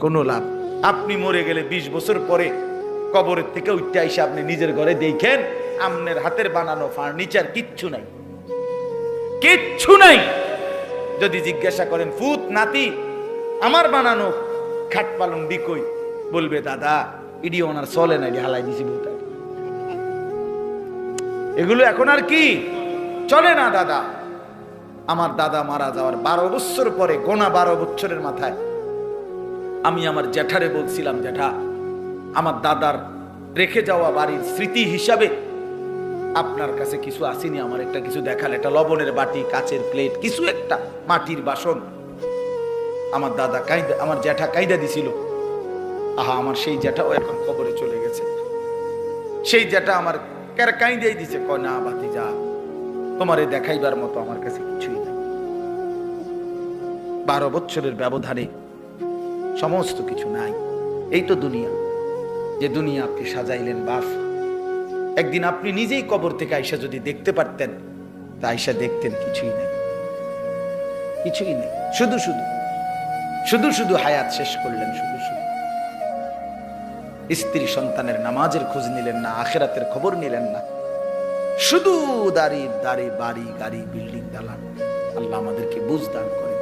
কোনো লাভ। আপনি মরে গেলে ২০ বছর পরে কবরের থেকে উঠতে আপনি নিজের ঘরে দেখেন, আমনের হাতের বানানো ফার্নিচার কিচ্ছু নাই। কিচ্ছু নাই। যদি জিজ্ঞাসা করেন, ফুত, নাতি, আমার বানানো খাট পালন বিকই? বলবে, দাদা, ইডি ওনার চলে না হালাই দিছি বউটা এগুলো এখন আর কি? চলে না, দাদা। আমার দাদা মারা যাওয়ার বারো বছর পরে, গোনা বারো বছরের মাথায় আমি আমার জ্যাঠারে বলছিলাম, জ্যাঠা, আমার দাদার রেখে যাওয়া বাড়ির স্মৃতি হিসাবে আপনার কাছে কিছু আসেনি, আমার একটা কিছু দেখাল, একটা লবণের বাটি, কাচের প্লেট, কিছু একটা, মাটির বাসন। আমার দাদা কায়দা আমার জ্যাঠা কায়দা দিছিল। আহা, আমার সেই জ্যাঠাও এখন খবরে চলে গেছে। সেই জ্যাঠা আমার কার কাইদাই দিছে, কয়, না বাতি যা তোমারে দেখাইবার মতো আমার কাছে কিছুই নেই। বারো বছরের ব্যবধানে সমস্ত কিছু নাই। এই তো দুনিয়া। যে দুনিয়া আপনি সাজাইলেন বাস একদিন আপনি নিজেই কবর থেকে আইসা যদি দেখতে পারতেন, তা আইসা দেখতেন কিছুই নেই। কিছুই নেই। শুধু শুধু। শুধু শুধু হায়াত শেষ করলেন, শুধু শুধু। স্ত্রী সন্তানের নামাজের খোঁজ নিলেন না, আখেরাতের খবর নিলেন না। শুধু দাড়ি দাড়ি বাড়ি, গাড়ি, বিল্ডিং, দালান। আল্লাহ আমাদেরকে বুঝ দান করে